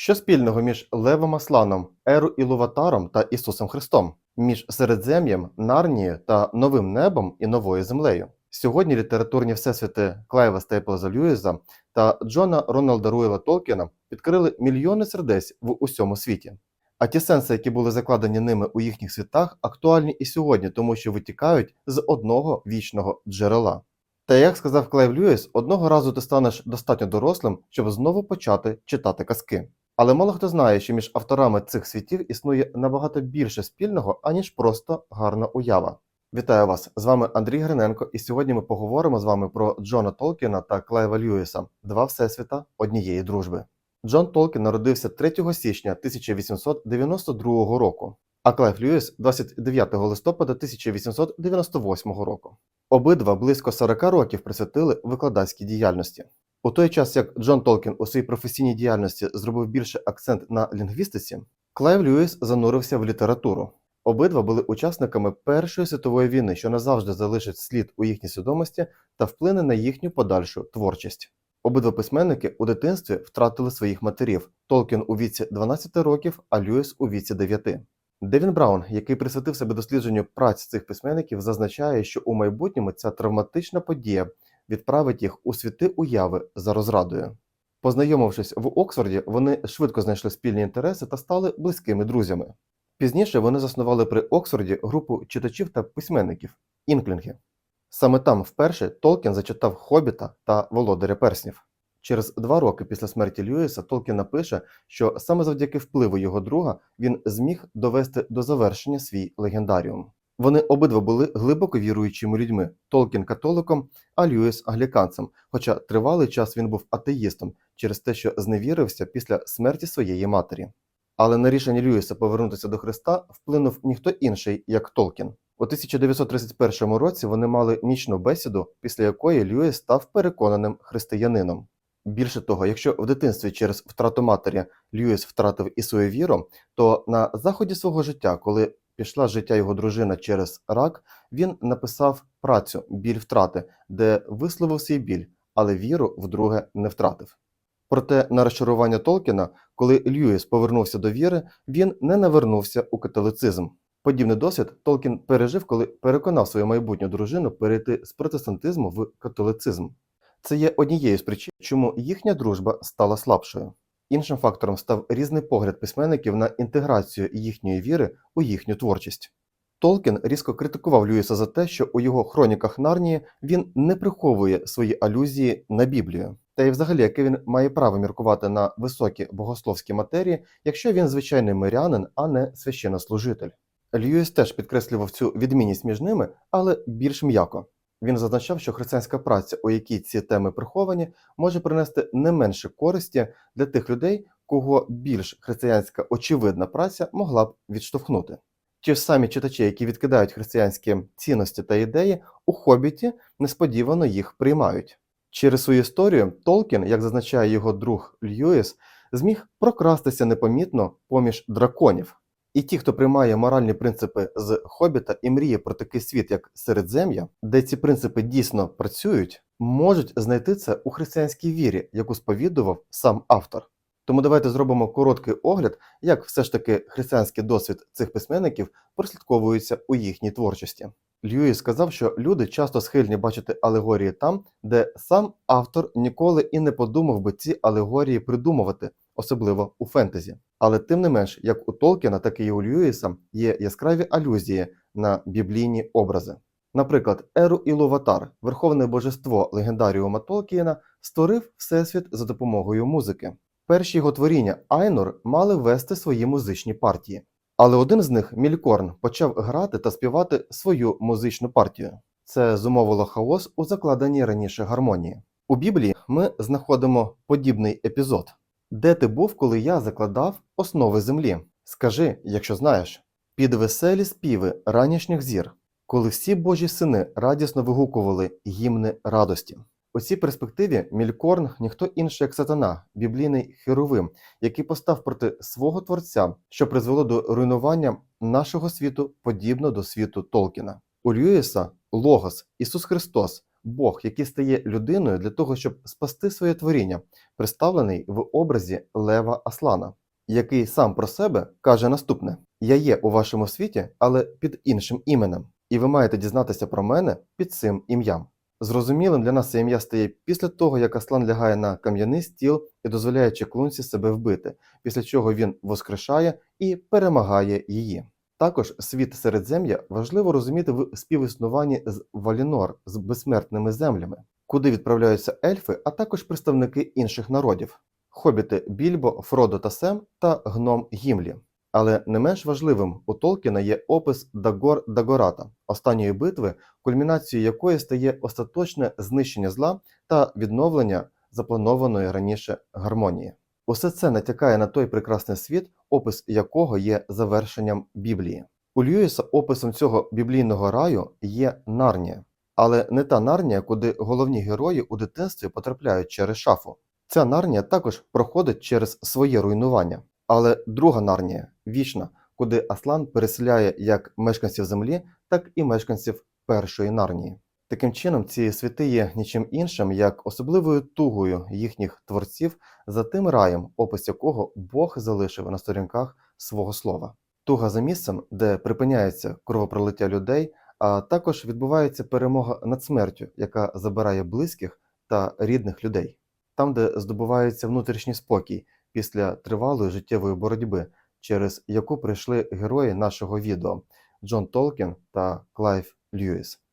Що спільного між Левом Асланом, Еру Ілуватаром та Ісусом Христом, між Середзем'ям, Нарнією та Новим Небом і Новою Землею? Сьогодні літературні всесвіти Клайва Стейплза Льюіса та Джона Рональда Руєла Толкіна відкрили мільйони сердець в усьому світі. А ті сенси, які були закладені ними у їхніх світах, актуальні і сьогодні, тому що витікають з одного вічного джерела. Та як сказав Клайв Льюіс, одного разу ти станеш достатньо дорослим, щоб знову почати читати казки. Але мало хто знає, що між авторами цих світів існує набагато більше спільного, аніж просто гарна уява. Вітаю вас! З вами Андрій Гриненко, і сьогодні ми поговоримо з вами про Джона Толкіна та Клайва Льюіса два всесвіта однієї дружби. Джон Толкін народився 3 січня 1892 року, а Клайв Льюіс 29 листопада 1898 року. Обидва близько 40 років присвятили викладацькій діяльності. У той час, як Джон Толкін у своїй професійній діяльності зробив більше акцент на лінгвістиці, Клайв Льюіс занурився в літературу. Обидва були учасниками Першої світової війни, що назавжди залишить слід у їхній свідомості та вплине на їхню подальшу творчість. Обидва письменники у дитинстві втратили своїх матерів: Толкін у віці 12 років, а Льюіс у віці 9. Девін Браун, який присвятив себе дослідженню праць цих письменників, зазначає, що у майбутньому ця травматична подія відправить їх у світи уяви за розрадою. Познайомившись в Оксфорді, вони швидко знайшли спільні інтереси та стали близькими друзями. Пізніше вони заснували при Оксфорді групу читачів та письменників інклінги. Саме там вперше Толкін зачитав Хобіта та Володаря Перснів. Через два роки після смерті Льюіса Толкін напише, що саме завдяки впливу його друга він зміг довести до завершення свій легендаріум. Вони обидва були глибоко віруючими людьми: Толкін католиком, а Льюіс англіканцем. Хоча тривалий час він був атеїстом через те, що зневірився після смерті своєї матері. Але на рішення Льюіса повернутися до Христа вплинув ніхто інший, як Толкін. У 1931 році вони мали нічну бесіду, після якої Льюіс став переконаним християнином. Більше того, якщо в дитинстві через втрату матері Льюіс втратив і свою віру, то на заході свого життя, коли пішла з життя його дружина через рак, він написав працю Біль втрати, де висловив свій біль, але віру вдруге не втратив. Проте на розчарування Толкіна, коли Льюіс повернувся до віри, він не навернувся у католицизм. Подібний досвід Толкін пережив, коли переконав свою майбутню дружину перейти з протестантизму в католицизм. Це є однією з причин, чому їхня дружба стала слабшою. Іншим фактором став різний погляд письменників на інтеграцію їхньої віри у їхню творчість. Толкін різко критикував Льюіса за те, що у його хроніках Нарнії він не приховує свої алюзії на Біблію. Та й взагалі, яке він має право міркувати на високі богословські матерії, якщо він звичайний мирянин, а не священнослужитель. Льюіс теж підкреслював цю відмінність між ними, але більш м'яко. Він зазначав, що християнська праця, у якій ці теми приховані, може принести не менше користі для тих людей, кого більш християнська очевидна праця могла б відштовхнути. Ті ж самі читачі, які відкидають християнські цінності та ідеї, у хобіті несподівано їх приймають. Через свою історію Толкін, як зазначає його друг Льюіс, зміг прокрастися непомітно поміж драконів. І ті, хто приймає моральні принципи з хобіта і мріє про такий світ, як Середзем'я, де ці принципи дійсно працюють, можуть знайти це у християнській вірі, яку сповідував сам автор. Тому давайте зробимо короткий огляд, як все ж таки християнський досвід цих письменників прослідковується у їхній творчості. Льюіс сказав, що люди часто схильні бачити алегорії там, де сам автор ніколи і не подумав би ці алегорії придумувати, особливо у фентезі. Але тим не менш, як у Толкіна, так і у Льюіса є яскраві алюзії на біблійні образи. Наприклад, Еру Ілуватар, верховне божество легендаріума Толкіна, створив всесвіт за допомогою музики. Перші його творіння Айнор мали вести свої музичні партії. Але один з них, Мількорн, почав грати та співати свою музичну партію. Це зумовило хаос у закладеній раніше гармонії. У Біблії ми знаходимо подібний епізод. Де ти був, коли я закладав основи землі? Скажи, якщо знаєш, під веселі співи ранішніх зір, коли всі божі сини радісно вигукували гімни радості. У цій перспективі Мількорн ніхто інший як сатана, біблійний херовим, який постав проти свого творця, що призвело до руйнування нашого світу подібно до світу Толкіна. У Льюіса Логос, Ісус Христос Бог, який стає людиною для того, щоб спасти своє творіння, представлений в образі Лева Аслана, який сам про себе каже наступне: Я є у вашому світі, але під іншим іменем, і ви маєте дізнатися про мене під цим ім'ям. Зрозумілим для нас це ім'я стає після того, як Аслан лягає на кам'яний стіл і дозволяє чеклунці себе вбити, після чого він воскрешає і перемагає її. Також світ Середзем'я важливо розуміти в співіснуванні з Валінор з безсмертними землями, куди відправляються ельфи, а також представники інших народів хобіти Більбо, Фродо та Сем та гном Гімлі. Але не менш важливим у Толкіна є опис Дагор Дагората, останньої битви, кульмінацією якої стає остаточне знищення зла та відновлення запланованої раніше гармонії. Усе це натякає на той прекрасний світ, опис якого є завершенням Біблії. У Льюіса описом цього біблійного раю є Нарнія, але не та Нарнія, куди головні герої у дитинстві потрапляють через шафу. Ця Нарнія також проходить через своє руйнування. Але друга Нарнія вічна, куди Аслан переселяє як мешканців землі, так і мешканців першої Нарнії. Таким чином, ці світи є нічим іншим, як особливою тугою їхніх творців за тим раєм, опис якого Бог залишив на сторінках свого слова. Туга за місцем, де припиняється кровопролиття людей, а також відбувається перемога над смертю, яка забирає близьких та рідних людей, там, де здобувається внутрішній спокій після тривалої життєвої боротьби, через яку прийшли герої нашого відео Джон Толкін та Клайв Льюіс.